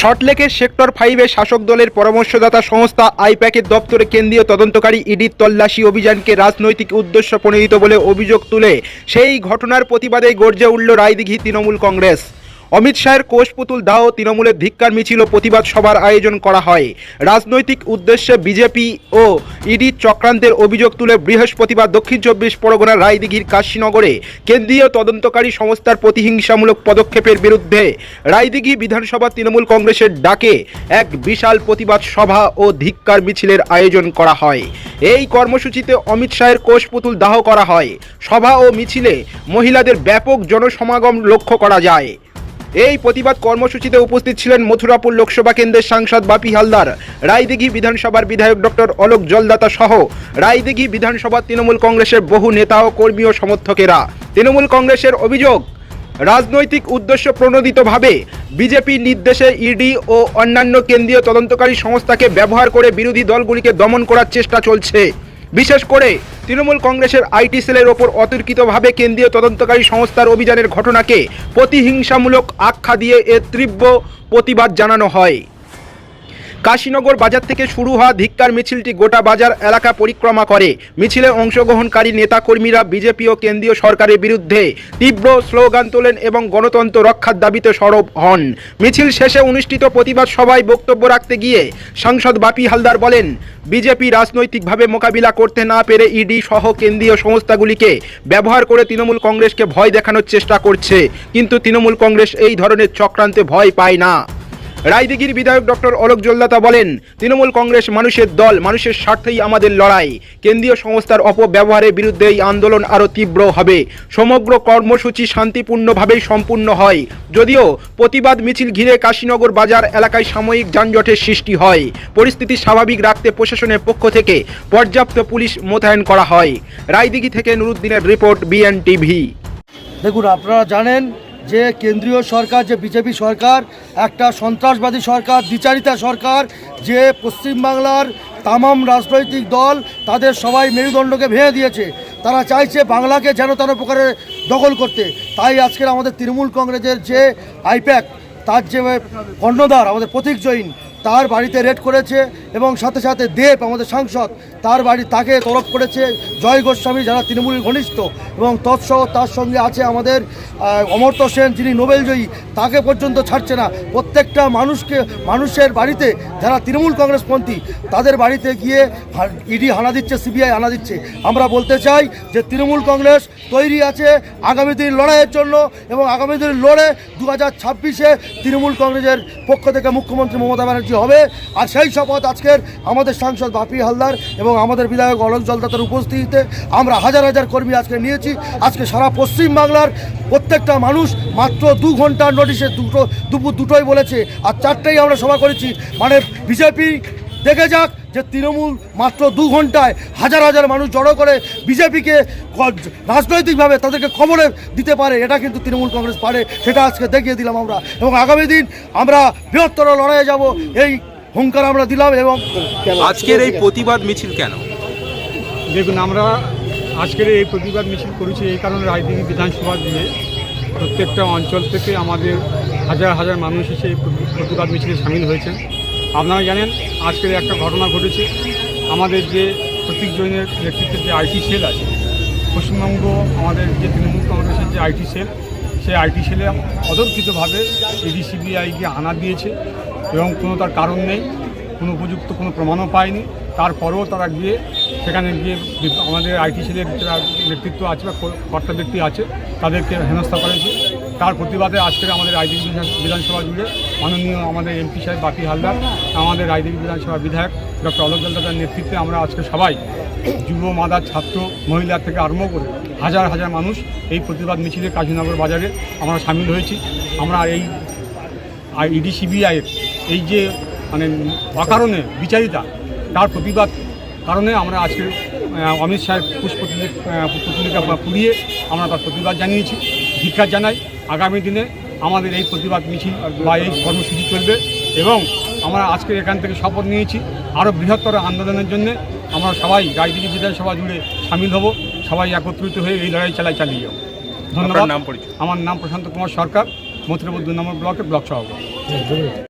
শর্টলেকের sector ফাইভে শাসক দলের পরামর্শদাতা সংস্থা আইপ্যাকের দপ্তরে কেন্দ্রীয় তদন্তকারী ইডির তল্লাশি অভিযানকে রাজনৈতিক উদ্দেশ্য প্রণোদিত বলে অভিযোগ তুলে সেই ঘটনার প্রতিবাদে গর্জে উঠল রায়দিঘি তৃণমূল কংগ্রেস। অমিত শাহের কোষপুতুল দাহ তৃণমূলের ধিক্কার মিছিল প্রতিবাদ সভার আয়োজন করা হয়। রাজনৈতিক উদ্দেশ্যে বিজেপি ও ইডির চক্রান্তের অভিযোগ তুলে বৃহস্পতিবার দক্ষিণ চব্বিশ পরগনার রায়দিঘির কাশীনগরে কেন্দ্রীয় তদন্তকারী সংস্থার প্রতিহিংসামূলক পদক্ষেপের বিরুদ্ধে রায়দিঘি বিধানসভা তৃণমূল কংগ্রেসের ডাকে এক বিশাল প্রতিবাদ সভা ও ধিক্কার মিছিলের আয়োজন করা হয়। এই কর্মসূচিতে অমিত শাহের কোষপুতুল দাহ করা হয়। সভা ও মিছিলে মহিলাদের ব্যাপক জনসমাগম লক্ষ্য করা যায়। এই প্রতিবাদ কর্মসূচিতে উপস্থিত ছিলেন মথুরাপুর লোকসভা কেন্দ্রের সাংসদ বাপি হালদার, রায়দিঘি বিধানসভার বিধায়ক ডক্টর অলোক জলদাতা সহ রায়দিঘি বিধানসভা তৃণমূল কংগ্রেসের বহু নেতা ও কর্মী ও সমর্থকেরা। তৃণমূল কংগ্রেসের অভিযোগ, রাজনৈতিক উদ্দেশ্য প্রণোদিতভাবে বিজেপি নির্দেশে ইডি ও অন্যান্য কেন্দ্রীয় তদন্তকারী সংস্থাকে ব্যবহার করে বিরোধী দলগুলিকে দমন করার চেষ্টা চলছে। বিশেষ করে তৃণমূল কংগ্রেসের আইটি সেলের ওপর অতর্কিতভাবে কেন্দ্রীয় তদন্তকারী সংস্থার অভিযানের ঘটনাকে প্রতিহিংসামূলক আখ্যা দিয়ে এর তীব্র প্রতিবাদ জানানো হয়। কাশীনগর বাজার থেকে শুরু হওয়া ধিক্কার মিছিলটি গোটা বাজার এলাকা পরিক্রমা করে। মিছিলে অংশগ্রহণকারী নেতাকর্মীরা বিজেপি ও কেন্দ্রীয় সরকারের বিরুদ্ধে তীব্র স্লোগান তোলেন এবং গণতন্ত্র রক্ষার দাবিতে সরব হন। মিছিল শেষে অনুষ্ঠিত প্রতিবাদ সভায় বক্তব্য রাখতে গিয়ে সাংসদ বাপি হালদার বলেন, বিজেপি রাজনৈতিকভাবে মোকাবিলা করতে না পেরে ইডি সহ কেন্দ্রীয় সংস্থাগুলিকে ব্যবহার করে তৃণমূল কংগ্রেসকে ভয় দেখানোর চেষ্টা করছে। কিন্তু তৃণমূল কংগ্রেস এই ধরনের চক্রান্তে ভয় পায় না। রায়দিঘির বিধায়ক ডক্টর অলোক জল্লাতা বলেন, তৃণমূল কংগ্রেস মানুষের দল, মানুষের স্বার্থেই আমাদের লড়াই। কেন্দ্রীয় সংস্থার অপব্যবহারের বিরুদ্ধে এই আন্দোলন আরও তীব্র হবে। সমগ্র কর্মসূচি শান্তিপূর্ণভাবেই সম্পূর্ণ হয়। যদিও প্রতিবাদ মিছিল ঘিরে কাশীনগর বাজার এলাকায় সাময়িক যানজটের সৃষ্টি হয়। পরিস্থিতি স্বাভাবিক রাখতে প্রশাসনের পক্ষ থেকে পর্যাপ্ত পুলিশ মোতায়েন করা হয়। রায়দিঘি থেকে নুরুদ্দিনের রিপোর্ট বিএনটিভি। দেখুন, আপনারা জানেন যে কেন্দ্রীয় সরকার, যে বিজেপি সরকার, একটা সন্ত্রাসবাদী সরকার, দ্বিচারিতা সরকার, যে পশ্চিমবাংলার তামাম রাজনৈতিক দল তাদের সবাই মেরুদণ্ডকে ভেঙে দিয়েছে। তারা চাইছে বাংলাকে যেন তেন প্রকারে দখল করতে। তাই আজকের আমাদের তৃণমূল কংগ্রেসের যে আইপ্যাক, তার যে কর্ণধার, আমাদের প্রতীক জৈন তার বাড়িতে রেড করেছে। এবং সাথে সাথে দেব, আমাদের সাংসদ, তার বাড়ি তাকে তরফ করেছে। জয় গোস্বামী, যারা তৃণমূলের ঘনিষ্ঠ এবং তৎসহ তার সঙ্গে আছে আমাদের অমর্ত্য সেন, যিনি নোবেলজয়ী তাকে পর্যন্ত ছাড়ছে না। প্রত্যেকটা মানুষকে, মানুষের বাড়িতে যারা তৃণমূল কংগ্রেসপন্থী, তাদের বাড়িতে গিয়ে ইডি হানা দিচ্ছে, সিবিআই হানা দিচ্ছে। আমরা বলতে চাই যে তৃণমূল কংগ্রেস তৈরি আছে আগামী দিন লড়াইয়ের জন্য এবং আগামী দিন লড়ে দু হাজার ছাব্বিশে তৃণমূল কংগ্রেসের পক্ষ থেকে মুখ্যমন্ত্রী মমতা ব্যানার্জি হবে। আর সেই শপথ আজকের আমাদের সাংসদ বাপি হালদার এবং আমাদের বিধায়ক অলোক জলদাতার উপস্থিতিতে আমরা হাজার হাজার কর্মী আজকে নিয়েছি। আজকে সারা পশ্চিম বাংলার প্রত্যেকটা মানুষ মাত্র দু ঘণ্টার নোটিশে দুটো দুপুর দুটোই বলেছে। আর চারটেই আমরা সভা করেছি। মানে বিজেপি দেখে যাক যে তৃণমূল মাত্র দু ঘন্টায় হাজার হাজার মানুষ জড়ো করে বিজেপিকে রাজনৈতিকভাবে তাদেরকে খবরে দিতে পারে। এটা কিন্তু তৃণমূল কংগ্রেস পারে। সেটা আজকে দেখিয়ে দিলাম আমরা। এবং আগামী দিন আমরা বৃহত্তর লড়াইয়ে যাব। এই হুঙ্কার আমরা দিলাম এবং আজকের এই প্রতিবাদ মিছিল কেন? দেখুন আমরা আজকের এই প্রতিবাদ মিছিল করেছি এই কারণে রাজনীতি বিধানসভা দিয়ে প্রত্যেকটা অঞ্চল থেকে আমাদের হাজার হাজার মানুষ এসে এই প্রতিবাদ মিছিলে সামিল হয়েছেন। আপনারা জানেন আজকের একটা ঘটনা ঘটেছে। আমাদের যে প্রতীক জৈনের নেতৃত্বে যে আইটি সেল আছে পশ্চিমবঙ্গ আমাদের যে তৃণমূল কংগ্রেসের যে আইটি সেল সেই আইটি সেলে অতর্কিতভাবে ইডি সিবিআইকে আনা দিয়েছে। এবং কোনো তার কারণ নেই, কোনো উপযুক্ত কোনো প্রমাণও পায়নি। তারপরেও তারা গিয়ে সেখানে গিয়ে আমাদের আইটি সেলের যারা নেতৃত্ব আছে বা কর্তা ব্যক্তি আছে, তাদেরকে হেনস্থা করেছে। তার প্রতিবাদে আজকের আমাদের রায়দিঘি বিধান- বিধানসভা জুড়ে মাননীয় আমাদের এমপি সাহেব বাপি হালদার, আমাদের রায়দিঘি বিধানসভা বিধায়ক ডক্টর অলোক জলদার নেতৃত্বে আমরা আজকে সবাই যুব মাদার ছাত্র, মহিলা থেকে আরম্ভ করে হাজার হাজার মানুষ এই প্রতিবাদ মিছিলে কাজীনগর বাজারে আমরা সামিল হয়েছি। আমরা এই আর ইডি সিবিআইয়ের এই যে মানে অকারণে বিচারিতা তার প্রতিবাদ কারণে আমরা আজকে অমিত শাহের পুষ্পতুলিকা পুড়িয়ে আমরা তার প্রতিবাদ জানিয়েছি ধিক্ষার জানাই। আগামী দিনে আমাদের এই প্রতিবাদ মিছিল বা এই কর্মসূচি চলবে এবং আমরা আজকে এখান থেকে শপথ নিয়েছি আরও বৃহত্তর আন্দোলনের জন্য। আমরা সবাই রাজনীতি বিধানসভা জুড়ে সামিল হব। সবাই একত্রিত হয়ে এই লড়াই চালাই চালিয়ে যাব ধন্যবাদ। নাম পরিচয়? আমার নাম প্রশান্ত কুমার সরকার। মথুরাপুর দুই নম্বর ব্লকের ব্লক সভাপতি।